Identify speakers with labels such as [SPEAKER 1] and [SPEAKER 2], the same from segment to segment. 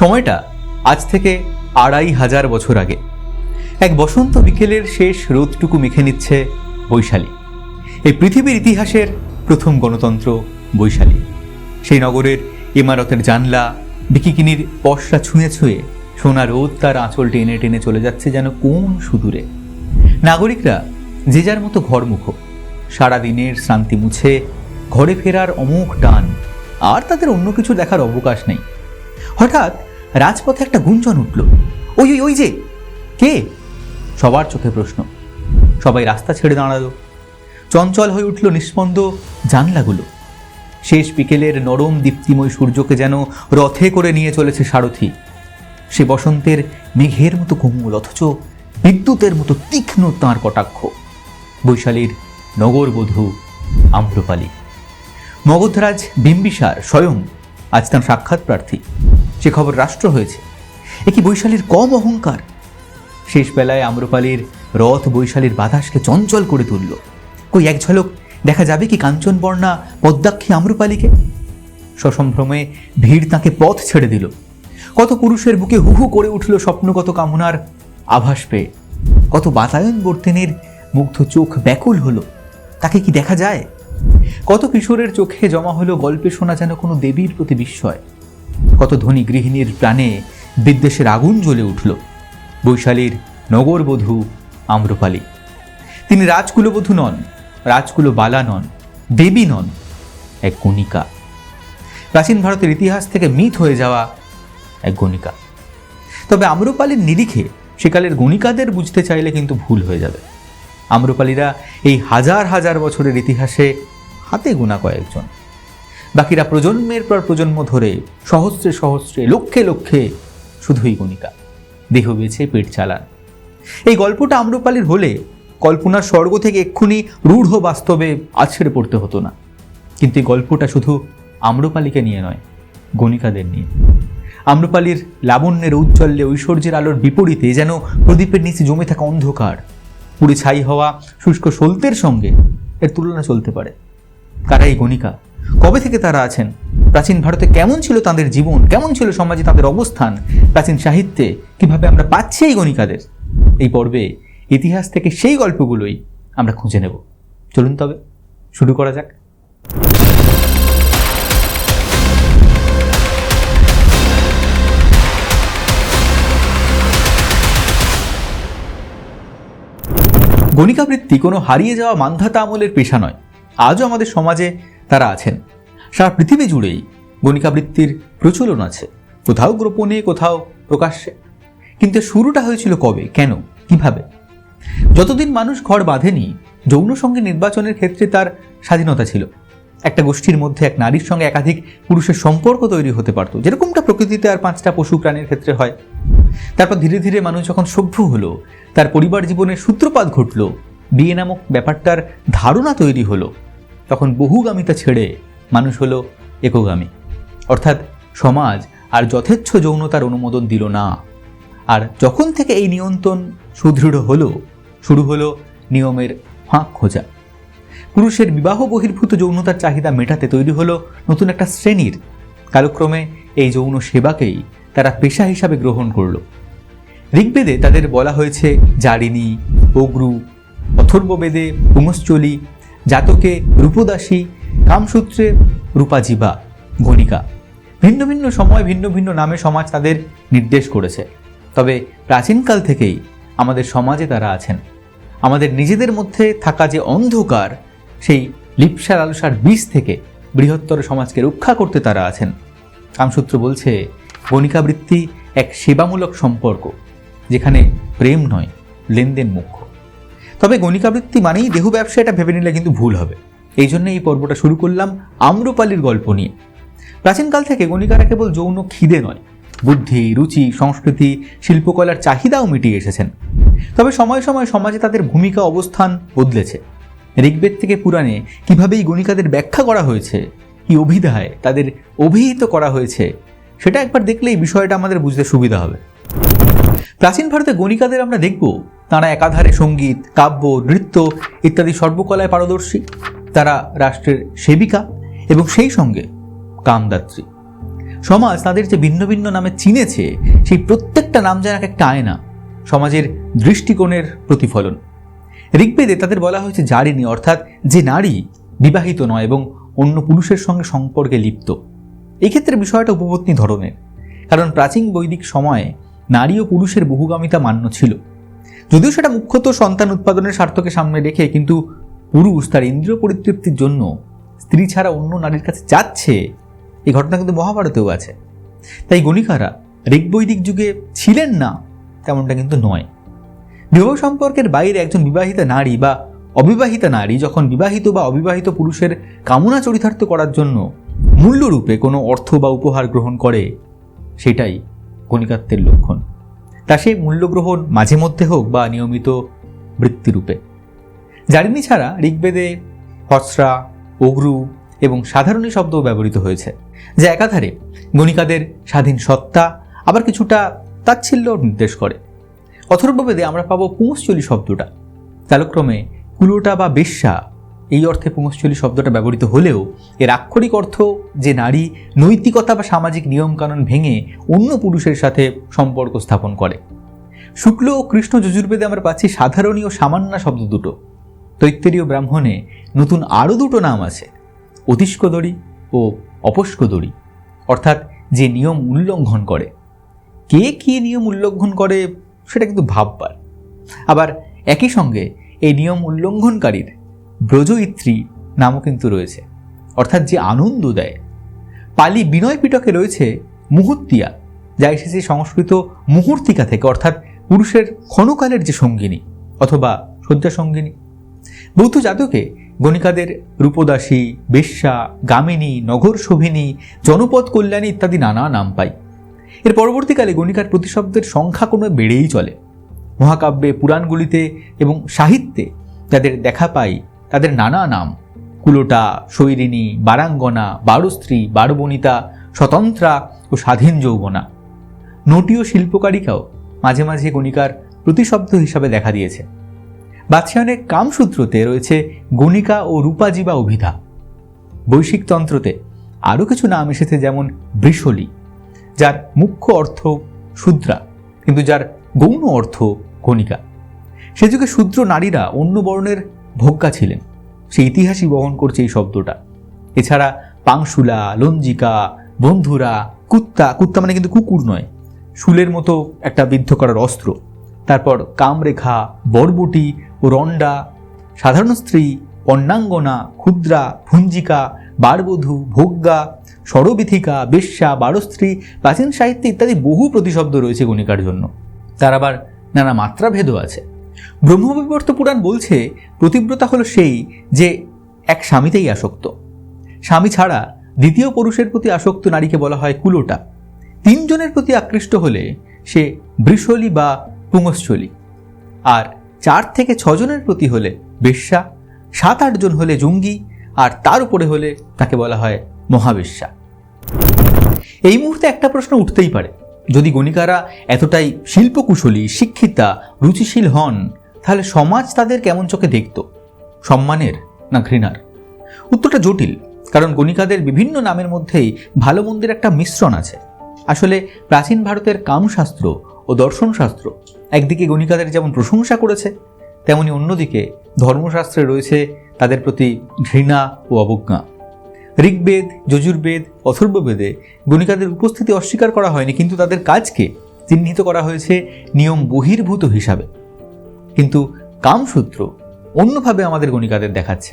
[SPEAKER 1] সময়টা আজ থেকে আড়াই হাজার বছর আগে। এক বসন্ত বিকেলের শেষ রোদটুকু মেখে নিচ্ছে বৈশালী। এই পৃথিবীর ইতিহাসের প্রথম গণতন্ত্র বৈশালী। সেই নগরের ইমারতের জানলা, বিকিকিনির পশরা ছুঁয়ে ছুঁয়ে সোনা রোদ তার আঁচল টেনে টেনে চলে যাচ্ছে যেন কোন সুদূরে। নাগরিকরা যে যার মতো ঘরমুখ। সারাদিনের শ্রান্তি মুছে ঘরে ফেরার অমুক টান। আর তাদের অন্য কিছু দেখার অবকাশ নেই। হঠাৎ রাজপথে একটা গুঞ্জন উঠল। ওই ওই ওই যে, কে? সবার চোখে প্রশ্ন। সবাই রাস্তা ছেড়ে দাঁড়াল। চঞ্চল হয়ে উঠল নিস্পন্দ জানলাগুলো। শেষ বিকেলের নরম দীপ্তিময় সূর্যকে যেন রথে করে নিয়ে চলেছে সারথি। সে বসন্তের মেঘের মতো কোমল, অথচ বিদ্যুতের মতো তীক্ষ্ণ তাঁর কটাক্ষ। বৈশালীর নগরবধূ আম্রপালি। মগধরাজ বিম্বিসার স্বয়ং আজ তার সাক্ষাৎ প্রার্থী। সে খবর রাষ্ট্র হয়েছে। এ কি বৈশালীর কম অহংকার? শেষ বেলায় আম্রপালির রথ বৈশালীর বাতাসকে চঞ্চল করে তুলল। কই এক ঝলক, দেখা যাবে কি কাঞ্চনবর্ণা পদ্মাক্ষী আম্রপালিকে? সসম্ভ্রমে ভিড় তাকে পথ ছেড়ে দিল। কত পুরুষের বুকে হুহু করে উঠল স্বপ্নগত কামনার আভাস পেয়ে। কত বাতায়ন বর্তিনীর মুগ্ধ চোখ ব্যাকুল হলো। তাকে কি দেখা যায়? কত কিশোরের চোখে জমা হলো গল্পে শোনা যেন কোনো দেবীর প্রতি বিস্ময়? কত ধনী গৃহিণীর প্রাণে বিদ্বেষের আগুন জ্বলে উঠল? বৈশালীর নগরবধূ আম্রপালি। তিনি রাজকুলবধূ নন রাজকুল বালা নন, দেবী নন, এক গণিকা প্রাচীন ভারতের ইতিহাস থেকে মিথ হয়ে যাওয়া এক গণিকা তবে আম্রপালির নিরিখে সেকালের গণিকাদের বুঝতে চাইলে কিন্তু ভুল হয়ে যাবে। আম্রপালিরা এই হাজার হাজার বছরের ইতিহাসে হাতে গোনা কয়েকজন। বাকিরা প্রজন্মের পর প্রজন্ম ধরে সহস্রে সহস্রে, লক্ষে লক্ষে শুধুই গণিকা দেহ বেছে পেট চালান। এই গল্পটা আম্রপালির হলে কল্পনার স্বর্গ থেকে এক্ষুনি রূঢ় বাস্তবে আছড়ে পড়তে হতো না। কিন্তু এই গল্পটা শুধু আম্রপালিকে নিয়ে নয় গণিকাদের নিয়ে। আম্রপালির লাবণ্যের ঔজ্জ্বল্যে ঐশ্বর্যের আলোর বিপরীতে যেন প্রদীপের নিচে জমে থাকা অন্ধকার পুড়ে ছাই হওয়া শুষ্ক সলতের সঙ্গে এর তুলনা চলতে পারে। কারা এই গণিকা কবে থেকে তারা আছেন? প্রাচীন ভারতে কেমন ছিল তাদের জীবন? কেমন ছিল সমাজে তাদের অবস্থান? প্রাচীন সাহিত্যে কীভাবে আমরা পাচ্ছি এই গণিকাদের এই পর্বে ইতিহাস থেকে সেই গল্পগুলোই আমরা খুঁজে নেব। চলুন তবে, শুরু করা যাক। গণিকাবৃত্তি কোনো হারিয়ে যাওয়া মান্ধাতা আমলের পেশা নয়। আজও আমাদের সমাজে তারা আছেন। সারা পৃথিবী জুড়েই গণিকাবৃত্তির প্রচলন আছে। কোথাও গোপনে, কোথাও প্রকাশ্যে। কিন্তু শুরুটা হয়েছিল কবে? কেন? কীভাবে? যতদিন মানুষ ঘর বাঁধেনি, যৌন সঙ্গে নির্বাচনের ক্ষেত্রে তার স্বাধীনতা ছিল। একটা গোষ্ঠীর মধ্যে এক নারীর সঙ্গে একাধিক পুরুষের সম্পর্ক তৈরি হতে পারত। যেরকমটা প্রকৃতিতে আর পাঁচটা পশু প্রাণীর ক্ষেত্রে হয়। তারপর ধীরে ধীরে মানুষ যখন সভ্য হলো, তার পরিবার জীবনের সূত্রপাত ঘটল। বিয়ে নামক ব্যাপারটার ধারণা তৈরি হলো। তখন বহুগামিতা ছেড়ে মানুষ হলো একগামী। অর্থাৎ সমাজ আর যথেচ্ছ যৌনতার অনুমোদন দিল না। আর যখন থেকে এই নিয়ন্ত্রণ সুদৃঢ় হলো, শুরু হলো নিয়মের ফাঁক খোঁজা। পুরুষের বিবাহ বহির্ভূত যৌনতার চাহিদা মেটাতে তৈরি হলো নতুন একটা শ্রেণির। কালক্রমে এই যৌন সেবাকেই তারা পেশা হিসাবে গ্রহণ করল। ঋগ্বেদে তাদের বলা হয়েছে জারিণী, অগ্রু, অথর্ববেদে পুমশ্চলি জাতকে রূপদাসী, কামসূত্রে রূপাজীবা, গণিকা। ভিন্ন ভিন্ন সময় ভিন্ন ভিন্ন নামে সমাজ তাদের নির্দেশ করেছে। তবে প্রাচীনকাল থেকেই আমাদের সমাজে তারা আছেন। আমাদের নিজেদের মধ্যে থাকা যে অন্ধকার সেই লিপসা লালসার বীজ থেকে বৃহত্তর সমাজকে রক্ষা করতে তারা আছেন। কামসূত্র বলছে গণিকাবৃত্তি এক সেবামূলক সম্পর্ক, যেখানে প্রেম নয়, লেনদেন মুখ্য। তবে গণিকাবৃত্তি মানেই দেহ ব্যবসা, এটা ভেবে নিলে কিন্তু ভুল হবে। এই জন্য এই পর্বটা শুরু করলাম আম্রপালির গল্প নিয়ে। প্রাচীনকাল থেকে গণিকারা কেবল যৌন খিদে নয়, বুদ্ধি, রুচি, সংস্কৃতি, শিল্পকলার চাহিদাও মিটিয়ে এসেছেন। তবে সময় সময় সমাজে তাদের ভূমিকা, অবস্থান বদলেছে। ঋগ্বেদ থেকে পুরাণে কীভাবে এই গণিকাদের ব্যাখ্যা করা হয়েছে, কি অভিধায় তাদের অভিহিত করা হয়েছে, সেটা একবার দেখলেই বিষয়টা আমাদের বুঝতে সুবিধা হবে। প্রাচীন ভারতে গণিকাদের আমরা দেখব, তারা একাধারে সংগীত, কাব্য, নৃত্য ইত্যাদি সর্বকলায় পারদর্শী। তারা রাষ্ট্রের সেবিকা এবং সেই সঙ্গে কামদাত্রী। সমাজ তাদের যে ভিন্ন ভিন্ন নামে চিনেছে, সেই প্রত্যেকটা নাম যেন এক একটা আয়না, সমাজের দৃষ্টিকোণের প্রতিফলন। ঋগ্বেদে তাদের বলা হয়েছে জারিনী অর্থাৎ যে নারী বিবাহিত নয় এবং অন্য পুরুষের সঙ্গে সম্পর্কে লিপ্ত। এক্ষেত্রে বিষয়টা উপপত্নী ধরনের, কারণ প্রাচীন বৈদিক সময়ে নারী ও পুরুষের বহুগামিতা মান্য ছিল। যদিও সেটা মুখ্যত সন্তান উৎপাদনের স্বার্থকে সামনে রেখে, কিন্তু পুরুষ তার ইন্দ্রিয় পরিতৃপ্তির জন্য স্ত্রী ছাড়া অন্য নারীর কাছে যাচ্ছে, এই ঘটনা কিন্তু মহাভারতেও আছে। তাই গণিকারা ঋগ্বৈদিক যুগে ছিলেন না, তেমনটা কিন্তু নয়। বিবাহ সম্পর্কের বাইরে একজন বিবাহিতা নারী বা অবিবাহিতা নারী যখন বিবাহিত বা অবিবাহিত পুরুষের কামনা চরিতার্থ করার জন্য মূল্যরূপে কোনো অর্থ বা উপহার গ্রহণ করে, সেটাই গণিকাত্বের লক্ষণ। তা সে মূল্যগ্রহণ মাঝে মধ্যে হোক বা নিয়মিত বৃত্তিরূপে। জারিনী ছাড়া ঋগ্বেদে হসরা অগ্রু এবং সাধারণী শব্দও ব্যবহৃত হয়েছে, যা একাধারে গণিকাদের স্বাধীন সত্তা আবার কিছুটা তাচ্ছিল্য নির্দেশ করে। অথর্ববেদে আমরা পাবো পুংশ্চলি শব্দটা। কালক্রমে কুলোটা বা বেশ্যা এই অর্থে পুংশ্চলি শব্দটা ব্যবহৃত হলেও এর আক্ষরিক অর্থ যে নারী নৈতিকতা বা সামাজিক নিয়মকানুন ভেঙে অন্য পুরুষের সাথে সম্পর্ক স্থাপন করে। শুক্ল ও কৃষ্ণ যজুর্বেদে আমরা পাচ্ছি সাধারণী ও সামান্য শব্দ দুটো। তৈত্তেরীয় ব্রাহ্মণে নতুন আরও দুটো নাম আছে অতিষ্কদড়ি ও অপস্কদড়ি অর্থাৎ যে নিয়ম উল্লঙ্ঘন করে। কে কী নিয়ম উল্লঙ্ঘন করে সেটা কিন্তু ভাববার। আবার একই সঙ্গে এই নিয়ম উল্লঙ্ঘনকারীর ব্রজইত্রী নামও কিন্তু রয়েছে। অর্থাৎ যে আনন্দ দেয়। পালি বিনয় পিটকে রয়েছে মুহূর্তিয়া যা এসেছে সংস্কৃত মুহূর্তিকা থেকে, অর্থাৎ পুরুষের ক্ষণকালের যে সঙ্গিনী অথবা শয্যা সঙ্গিনী। বৌদ্ধ জাতকে গণিকাদের রূপদাসী, বেশ্যা, গামিনী নগর শোভিনী জনপদ কল্যাণী ইত্যাদি নানা নাম পাই এর পরবর্তীকালে গণিকার প্রতিশব্দের সংখ্যা কোনো বেড়েই চলে। মহাকাব্যে, পুরাণগুলিতে এবং সাহিত্যে যাদের দেখা পাই, তাদের নানা নাম। কুলোটা শৈরিনী বারাঙ্গনা, বারুস্ত্রী, বারবনিতা, স্বতন্ত্রা ও স্বাধীন যৌবনা। নটীয় শিল্পকারিকাও মাঝে মাঝে গণিকার প্রতিশব্দ হিসাবে দেখা দিয়েছে। বাদশায়নের কামসূত্রতে রয়েছে গণিকা ও রূপাজীবা অভিধা। বৈশিক তন্ত্রতে আরও কিছু নাম এসেছে যেমন বৃষলি। যার মুখ্য অর্থ শূদ্রা, কিন্তু যার গৌণ অর্থ গণিকা সে যুগে শূদ্র নারীরা অন্য বর্ণের ভোগ্যা ছিলেন। সে ইতিহাসই বহন করছে এই শব্দটা। এছাড়া পাংশুলা, লঞ্জিকা, বন্ধুরা, কুত্তা কুত্তা মানে কিন্তু কুকুর নয়। শুলের মতো একটা বিদ্ধ করার অস্ত্র। তারপর কামরেখা, বরবটি ও রন্ডা সাধারণ স্ত্রী অন্নাঙ্গনা ক্ষুদ্রা, ভুঞ্জিকা, বারবধূ, ভোগ্যা স্বরবিথিকা বেশ্যা বারস্ত্রী প্রাচীন সাহিত্যে ইত্যাদি বহু প্রতিশব্দ রয়েছে গণিকার জন্য। তার আবার নানা মাত্রাভেদও আছে। ব্রহ্মবিবর্ত পুরাণ বলছে, প্রতিব্রতা হলো সেই যে এক স্বামীতেই আসক্ত। স্বামী ছাড়া দ্বিতীয় পুরুষের প্রতি আসক্ত নারীকে বলা হয় কুলোটা। তিনজনের প্রতি আকৃষ্ট হলে সে বৃষলি বা পুংস্থলী আর চার থেকে ছজনের প্রতি হলে বেশ্যা, সাত আটজন হলে জঙ্গি, আর তার উপরে হলে তাকে বলা হয় মহাবেশ্যা। এই মুহূর্তে একটা প্রশ্ন উঠতেই পারে। যদি গণিকারা এতটাই শিল্পকুশলী, শিক্ষিতা, রুচিশীল হন, তাহলে সমাজ তাদের কেমন চোখে দেখত? সম্মানের না ঘৃণার? উত্তরটা জটিল, কারণ গণিকাদের বিভিন্ন নামের মধ্যেই ভালো মন্দের একটা মিশ্রণ আছে। আসলে প্রাচীন ভারতের কামশাস্ত্র ও দর্শনশাস্ত্র একদিকে গণিকাদের যেমন প্রশংসা করেছে, তেমনি অন্যদিকে ধর্মশাস্ত্রে রয়েছে তাদের প্রতি ঘৃণা ও অবজ্ঞা। ঋগ্বেদ, যজুর্বেদ, অথর্ববেদে গণিকাদের উপস্থিতি অস্বীকার করা হয়নি, কিন্তু তাদের কাজকে চিহ্নিত করা হয়েছে নিয়ম বহির্ভূত হিসাবে। কিন্তু কামসূত্র অন্যভাবে আমাদের গণিকাদের দেখাচ্ছে,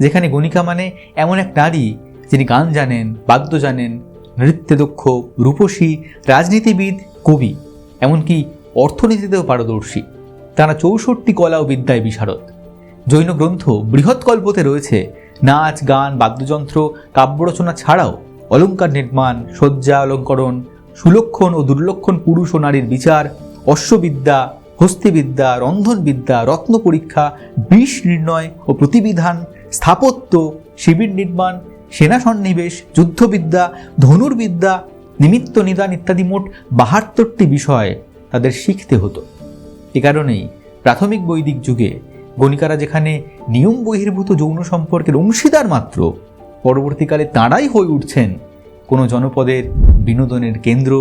[SPEAKER 1] যেখানে গণিকা মানে এমন এক নারী যিনি গান জানেন, বাদ্য জানেন নৃত্যে দক্ষ রূপসী, রাজনীতিবিদ, কবি, এমনকি অর্থনীতিতেও পারদর্শী। তারা চৌষট্টি কলা ও বিদ্যায় বিশারদ। জৈন গ্রন্থ বৃহৎ কল্পতে রয়েছে নাচ, গান, বাদ্যযন্ত্র, কাব্যরচনা ছাড়াও অলঙ্কার নির্মাণ, শয্যা অলঙ্করণ, সুলক্ষণ ও দুর্লক্ষণ পুরুষ ও নারীর বিচার, অশ্ববিদ্যা, হস্তিবিদ্যা, রন্ধনবিদ্যা, রত্ন পরীক্ষা, বিষ নির্ণয় ও প্রতিবিধান, স্থাপত্য, শিবির নির্মাণ, সেনা সন্নিবেশ, যুদ্ধবিদ্যা, ধনুর্বিদ্যা, নিমিত্ত নিদান ইত্যাদি মোট বাহাত্তরটি বিষয় তাদের শিখতে হতো। এ কারণেই প্রাথমিক বৈদিক যুগে গণিকারা যেখানে নিয়ম বহির্ভূত যৌন সম্পর্কের অংশীদার মাত্র, পরবর্তীকালে তাঁরাই হয়ে উঠছেন কোনো জনপদের বিনোদনের কেন্দ্র,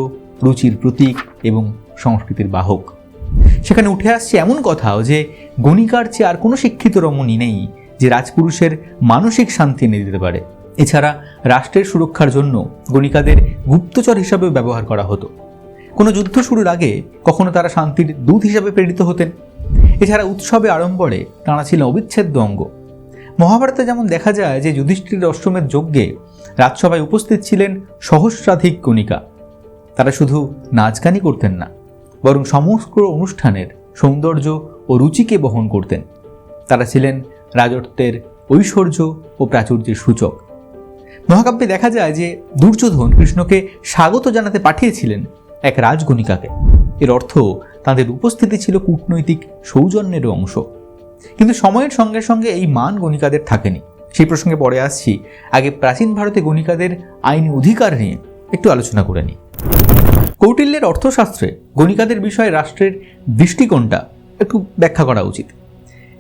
[SPEAKER 1] রুচির প্রতীক এবং সংস্কৃতির বাহক। সেখানে উঠে আসছে এমন কথাও যে গণিকার চেয়ে আর কোনো শিক্ষিত রমণী নেই যে রাজপুরুষের মানসিক শান্তি এনে দিতে পারে। এছাড়া রাষ্ট্রের সুরক্ষার জন্য গণিকাদের গুপ্তচর হিসাবেও ব্যবহার করা হতো। কোনো যুদ্ধ শুরুর আগে কখনো তারা শান্তির দূত হিসাবে প্রেরিত হতেন। এছাড়া উৎসবে আড়ম্বরে তাঁরা ছিলেন অবিচ্ছেদ্য অঙ্গ। মহাভারতে যেমন দেখা যায় যে যুধিষ্ঠির অষ্টমের যজ্ঞে রাজসভায় উপস্থিত ছিলেন সহস্রাধিক কণিকা। তারা শুধু নাচ গানই করতেন না, বরং সমগ্র অনুষ্ঠানের সৌন্দর্য ও রুচিকে বহন করতেন। তারা ছিলেন রাজত্বের ঐশ্বর্য ও প্রাচুর্যের সূচক। মহাকাব্যে দেখা যায় যে দুর্যোধন কৃষ্ণকে স্বাগত জানাতে পাঠিয়েছিলেন এক রাজগণিকাকে এর অর্থ তাদের উপস্থিতি ছিল কূটনৈতিক সৌজন্যেরও অংশ। কিন্তু সময়ের সঙ্গে সঙ্গে এই মান গণিকাদের থাকেনি। সেই প্রসঙ্গে পরে আসছি। আগে প্রাচীন ভারতে গণিকাদের আইনি অধিকার নিয়ে একটু আলোচনা করে নিই। কৌটিল্যের অর্থশাস্ত্রে গণিকাদের বিষয়ে রাষ্ট্রের দৃষ্টিকোণটা একটু ব্যাখ্যা করা উচিত।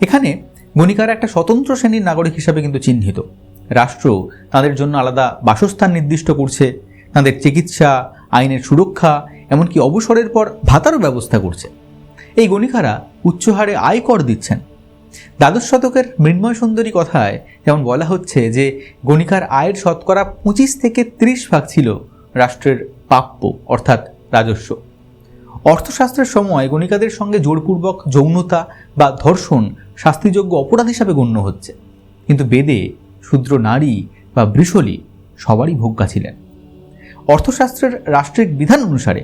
[SPEAKER 1] এখানে গণিকারা একটা স্বতন্ত্র শ্রেণির নাগরিক হিসাবে কিন্তু চিহ্নিত। রাষ্ট্র তাদের জন্য আলাদা বাসস্থান নির্দিষ্ট করছে, তাদের চিকিৎসা আইনের সুরক্ষা, এমনকি অবসরের পর ভাতারও ব্যবস্থা করছে। এই গণিকারা উচ্চহারে আয় কর দিচ্ছেন। দ্বাদশ শতকের মৃন্ময় সুন্দরী কথায় যেমন বলা হচ্ছে যে, গণিকার আয়ের শতকরা পঁচিশ থেকে ত্রিশ ভাগ ছিল রাষ্ট্রের প্রাপ্য, অর্থাৎ রাজস্ব। অর্থশাস্ত্রের সময় গণিকাদের সঙ্গে জোরপূর্বক যৌনতা বা ধর্ষণ শাস্তিযোগ্য অপরাধ হিসাবে গণ্য হচ্ছে। কিন্তু বেদে শূদ্র নারী বা বৃষলি সবারই ভোগ্যা ছিলেন। অর্থশাস্ত্রের রাষ্ট্রিক বিধান অনুসারে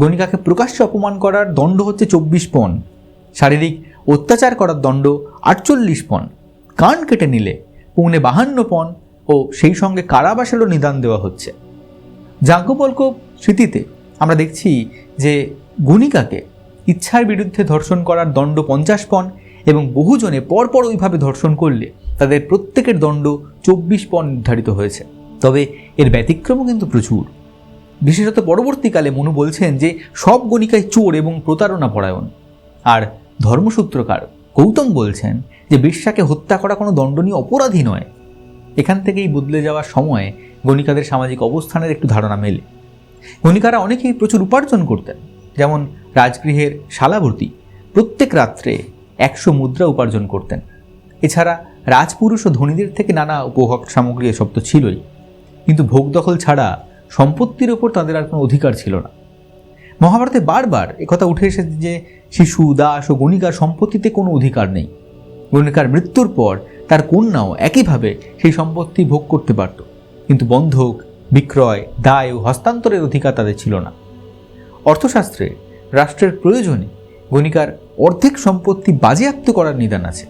[SPEAKER 1] গণিকাকে প্রকাশ্যে অপমান করার দণ্ড হচ্ছে চব্বিশ পণ। শারীরিক অত্যাচার করার দণ্ড আটচল্লিশ পণ। কান কেটে নিলে পৌনে বাহান্ন পণ ও সেই সঙ্গে কারাবাসেরও নিদান দেওয়া হচ্ছে। যাজ্ঞবল্ক স্মৃতিতে আমরা দেখছি যে গণিকাকে ইচ্ছার বিরুদ্ধে ধর্ষণ করার দণ্ড পঞ্চাশ পণ এবং বহুজনে পরপর ওইভাবে ধর্ষণ করলে তাদের প্রত্যেকের দণ্ড চব্বিশ পণ নির্ধারিত হয়েছে। তবে এর ব্যতিক্রমও কিন্তু প্রচুর। বিশেষত পরবর্তীকালে মনু বলছেন যে সব গণিকায় চোর এবং প্রতারণা পরায়ণ আর ধর্মসূত্রকার গৌতম বলছেন যে বিশ্বাকে হত্যা করা কোনো দণ্ডনীয় অপরাধী নয়। এখান থেকেই বদলে যাওয়ার সময় গণিকাদের সামাজিক অবস্থানের একটু ধারণা মেলে। গণিকারা অনেকেই প্রচুর উপার্জন করতেন, যেমন রাজগৃহের শালাবর্তী প্রত্যেক রাত্রে একশো মুদ্রা উপার্জন করতেন। এছাড়া রাজপুরুষ ও ধনীদের থেকে নানা উপভোগ সামগ্রী এসব তো ছিলই। কিন্তু ভোগ দখল ছাড়া সম্পত্তির ওপর তাদের আর কোনো অধিকার ছিল না। মহাভারতে বারবার একথা উঠে এসেছে যে শিশু, দাস ও গণিকার সম্পত্তিতে কোনো অধিকার নেই। গণিকার মৃত্যুর পর তার কন্যাও একইভাবে সেই সম্পত্তি ভোগ করতে পারত। কিন্তু বন্ধক, বিক্রয়, দায় ও হস্তান্তরের অধিকার তাদের ছিল না। অর্থশাস্ত্রে রাষ্ট্রের প্রয়োজনে গণিকার অর্ধেক সম্পত্তি বাজেয়াপ্ত করার নিদান আছে।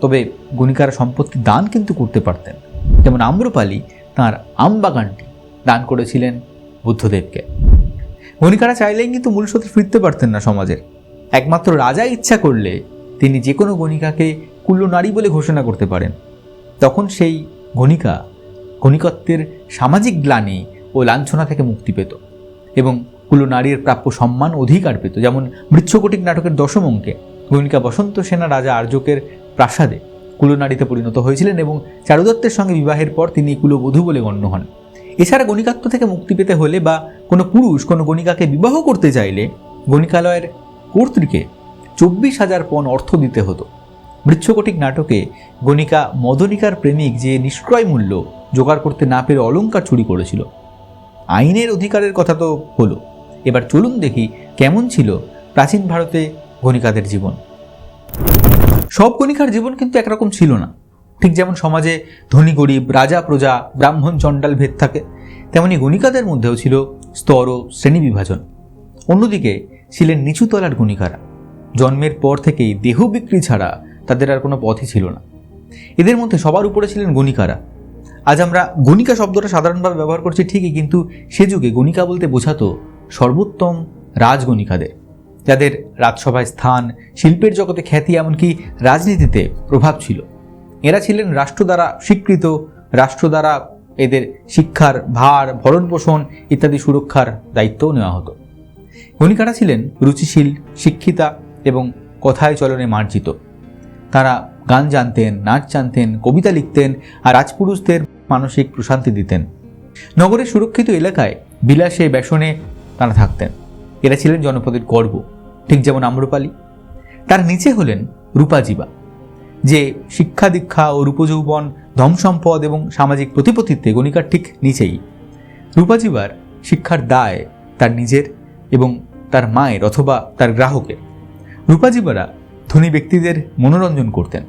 [SPEAKER 1] তবে গণিকারা সম্পত্তি দান কিন্তু করতে পারতেন। যেমন আম্রপালি তাঁর আম বাগানটি দান করেছিলেন বুদ্ধদেবকে। গণিকারা চাইলেই কিন্তু মূল স্রোতে ফিরতে পারতেন না সমাজের একমাত্র রাজা ইচ্ছা করলে তিনি যে কোনো গণিকাকে কুল্ল নারী বলে ঘোষণা করতে পারেন। তখন সেই গণিকা গণিকত্বের সামাজিক গ্লানি ও লাঞ্ছনা থেকে মুক্তি পেত এবং কুলো নারীর প্রাপ্য সম্মান অধিকার পেত, যেমন মৃচ্ছকটিক নাটকের দশম অঙ্কে। গণিকা বসন্ত সেনা রাজা আর্যকের প্রাসাদে কুলনারীতে পরিণত হয়েছিলেন এবং চারুদত্তের সঙ্গে বিবাহের পর তিনি কুলবধূ বলে গণ্য হন। এছাড়া গণিকাত্ব থেকে মুক্তি পেতে হলে বা কোনো পুরুষ কোনো গণিকাকে বিবাহ করতে চাইলে গণিকালয়ের কর্তৃকে চব্বিশ হাজার পণ অর্থ দিতে হতো। মৃচ্ছকটিক নাটকে গণিকা মদনিকার প্রেমিক যে নিষ্ক্রয় মূল্য জোগাড় করতে না পেরে অলঙ্কার চুরি করেছিল। আইনের অধিকারের কথা তো হলো। এবার চলুন দেখি কেমন ছিল প্রাচীন ভারতে গণিকাদের জীবন। সব গণিকার জীবন কিন্তু একরকম ছিল না। ঠিক যেমন সমাজে ধনী গরিব, রাজা, প্রজা, ব্রাহ্মণ, চণ্ডাল ভেদ থাকে, তেমনি গণিকাদের মধ্যেও ছিল স্তর ও শ্রেণি বিভাজন। অন্যদিকে ছিলেন নিচুতলার গণিকারা। জন্মের পর থেকেই দেহ বিক্রি ছাড়া তাদের আর কোনো পথই ছিল না। এদের মধ্যে সবার উপরে ছিলেন গণিকারা। আজ আমরা গণিকা শব্দটা সাধারণভাবে ব্যবহার করছি ঠিকই, কিন্তু সে যুগে গণিকা বলতে বোঝাতো সর্বোত্তম রাজগণিকাদের। যাদের রাজসভায় স্থান, শিল্পের জগতে খ্যাতি, এমনকি রাজনীতিতে প্রভাব ছিল। এরা ছিলেন রাষ্ট্র দ্বারা স্বীকৃত, রাষ্ট্র দ্বারা এদের শিক্ষার ভার, ভরণ পোষণ ইত্যাদি সুরক্ষার দায়িত্বও নেওয়া হতো। গণিকারা ছিলেন? রুচিশীল, শিক্ষিতা এবং কথায় চলনে মার্জিত। তারা গান জানতেন, নাচ জানতেন, কবিতা লিখতেন আর রাজপুরুষদের মানসিক প্রশান্তি দিতেন। নগরের সুরক্ষিত এলাকায় বিলাসে বেসনে তারা থাকতেন। এরা ছিলেন জনপদের গর্ব, ঠিক যেমন আম্রপালি। তার নিচে হলেন রূপাজীবা যে শিক্ষা দীক্ষা ও রূপযৌবন, ধনসম্পদ এবং সামাজিক প্রতিপত্তিত্বে গণিকার ঠিক নিচেই। রূপাজীবার শিক্ষার দায় তার নিজের এবং তার মায়ের অথবা তার গ্রাহকের। রূপাজীবারা ধনী ব্যক্তিদের মনোরঞ্জন করতেন।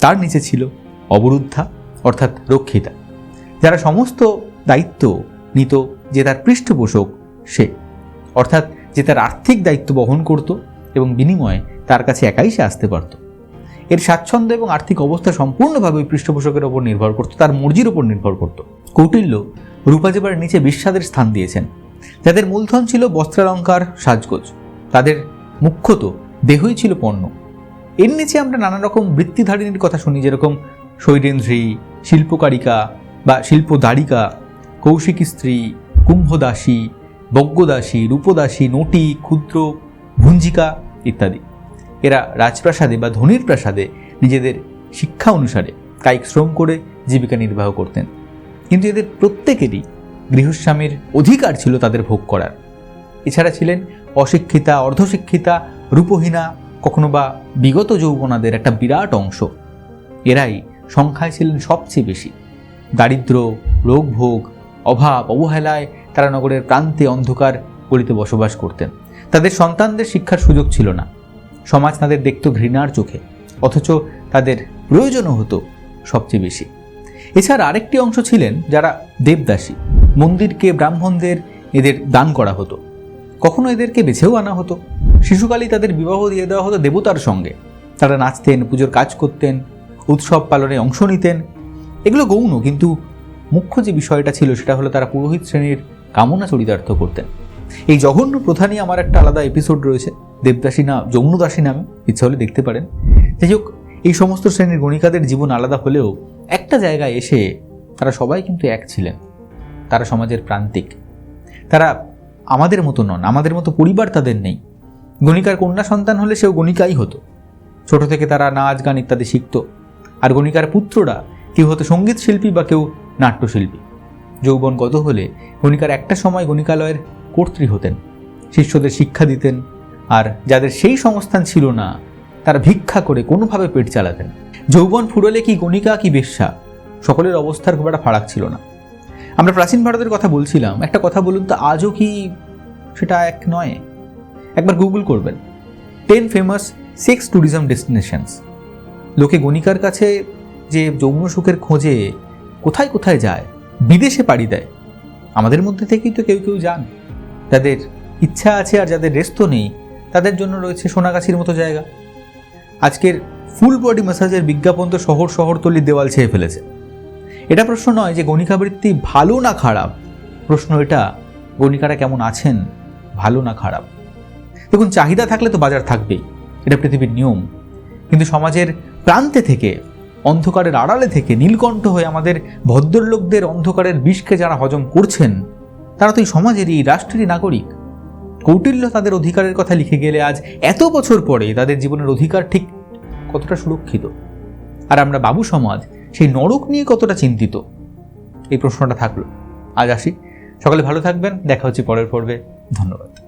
[SPEAKER 1] তার নিচে ছিল অবরুদ্ধা, অর্থাৎ রক্ষিতা। যারা সমস্ত দায়িত্ব নিত যে তার পৃষ্ঠপোষক সে। অর্থাৎ যে তার আর্থিক দায়িত্ব বহন করত এবং বিনিময়ে তার কাছে একাই সে আসতে পারত। এর স্বাচ্ছন্দ্য এবং আর্থিক অবস্থা সম্পূর্ণভাবে ওই পৃষ্ঠপোষকের ওপর নির্ভর করত, তার মর্জির ওপর নির্ভর করত। কৌটিল্য রূপাজেবার নিচে বিশ্বাদের স্থান দিয়েছেন। যাদের মূলধন ছিল বস্ত্রালঙ্কার, সাজগোজ, তাদের মুখ্যত দেহই ছিল পণ্য। এর নিচে আমরা নানা রকম বৃত্তিধারিণীর কথা শুনি, যেরকম শৈরেন্দ্রী, শিল্পকারিকা বা শিল্পদারিকা, কৌশিকী স্ত্রী, কুম্ভদাসী বজ্ঞদাসী রূপদাসী, নটি, ক্ষুদ্র, ভুঞ্জিকা ইত্যাদি। এরা রাজপ্রাসাদে বা ধনির প্রাসাদে নিজেদের শিক্ষা অনুসারে কায়িক শ্রম করে জীবিকা নির্বাহ করতেন। কিন্তু এদের প্রত্যেকেরই গৃহস্বামীর অধিকার ছিল তাদের ভোগ করার। এছাড়া ছিলেন অশিক্ষিতা, অর্ধশিক্ষিতা, রূপহীনা, কখনো বা বিগত যৌবনাদের একটা বিরাট অংশ। এরাই সংখ্যায় ছিলেন সবচেয়ে বেশি। দারিদ্র রোগভোগ অভাব, অবহেলায় তারা নগরের প্রান্তে অন্ধকার গলিতে বসবাস করতেন। তাদের সন্তানদের শিক্ষার সুযোগ ছিল না। সমাজ তাদের দেখত ঘৃণার চোখে, অথচ তাদের প্রয়োজনও হতো সবচেয়ে বেশি। এছাড়া আরেকটি অংশ ছিলেন যারা দেবদাসী, মন্দিরকে ব্রাহ্মণদের এদের দান করা হতো। কখনো এদেরকে বেছেও আনা হতো। শিশুকালেই তাদের বিবাহ দিয়ে দেওয়া হতো দেবতার সঙ্গে। তারা নাচতেন, পুজোর কাজ করতেন, উৎসব পালনে অংশ নিতেন। এগুলো গৌণ, কিন্তু মুখ্য যে বিষয়টা ছিল সেটা হলো তারা পুরোহিত শ্রেণির কামনা চরিতার্থ করতেন। এই জঘন্য প্রথা নিয়ে আমার একটা আলাদা এপিসোড রয়েছে। দেবদাসী না যৌনদাসী নামে, ইচ্ছা হলে দেখতে পারেন। যাই হোক, এই সমস্ত শ্রেণির গণিকাদের জীবন আলাদা হলেও একটা জায়গায় এসে তারা সবাই কিন্তু এক ছিলেন। তারা সমাজের প্রান্তিক। তারা আমাদের মতো নন, আমাদের মতো পরিবার তাদের নেই। গণিকার কন্যা সন্তান হলে সেও গণিকাই হতো। ছোট থেকে তারা নাচ, গান ইত্যাদি শিখত। আর গণিকার পুত্ররা কেউ হতো সংগীত শিল্পী বা কেউ নাট্যশিল্পী। যৌবন গত হলে গণিকার একটা সময় গণিকালয়ের কর্ত্রী হতেন, শিষ্যদের শিক্ষা দিতেন আর যাদের সেই সংস্থান ছিল না, তারা ভিক্ষা করে কোনোভাবে পেট চালাতেন। যৌবন ফুরলে কি গণিকা কি বেশ্যা, সকলের অবস্থার খুব একটা ফারাক ছিল না। আমরা প্রাচীন ভারতের কথা বলছিলাম, একটা কথা বলুন তো, আজও কি সেটা এক নয়? একবার গুগল করবেন। Ten famous sex tourism destinations লোকে গণিকার কাছে যে যৌন সুখের খোঁজে কোথায় কোথায় যায়, বিদেশে পাড়ি দেয়, আমাদের মধ্যে থেকেই তো কেউ কেউ যান। যাদের ইচ্ছা আছে আর যাদের রেস্ত নেই, তাদের জন্য রয়েছে সোনাগাছির মতো জায়গা। আজকের ফুল বডি ম্যাসাজের বিজ্ঞাপন তো শহর শহরতলির দেওয়াল ছেয়ে ফেলেছে। এটা প্রশ্ন নয় যে গণিকাবৃত্তি ভালো না খারাপ। প্রশ্ন এটা, গণিকারা কেমন আছেন, ভালো না খারাপ? দেখুন, চাহিদা থাকলে তো বাজার থাকবেই, এটা পৃথিবীর নিয়ম। কিন্তু সমাজের প্রান্তে থেকে, অন্ধকারের আড়ালে থেকে, নীলকণ্ঠ হয়ে আমাদের ভদ্রলোকদের অন্ধকারের বিষকে যারা হজম করছেন তারা তো এই সমাজেরই রাষ্ট্রেরই নাগরিক। কৌটিল্য তাদের অধিকারের কথা লিখে গেলে আজ এত বছর পরে তাদের জীবনের অধিকার ঠিক কতটা সুরক্ষিত? আর আমরা বাবু সমাজ সেই নরক নিয়ে কতটা চিন্তিত? এই প্রশ্নটা থাকল। আজ আসি। সকালে ভালো থাকবেন। দেখা হচ্ছে পরের পর্বে। ধন্যবাদ।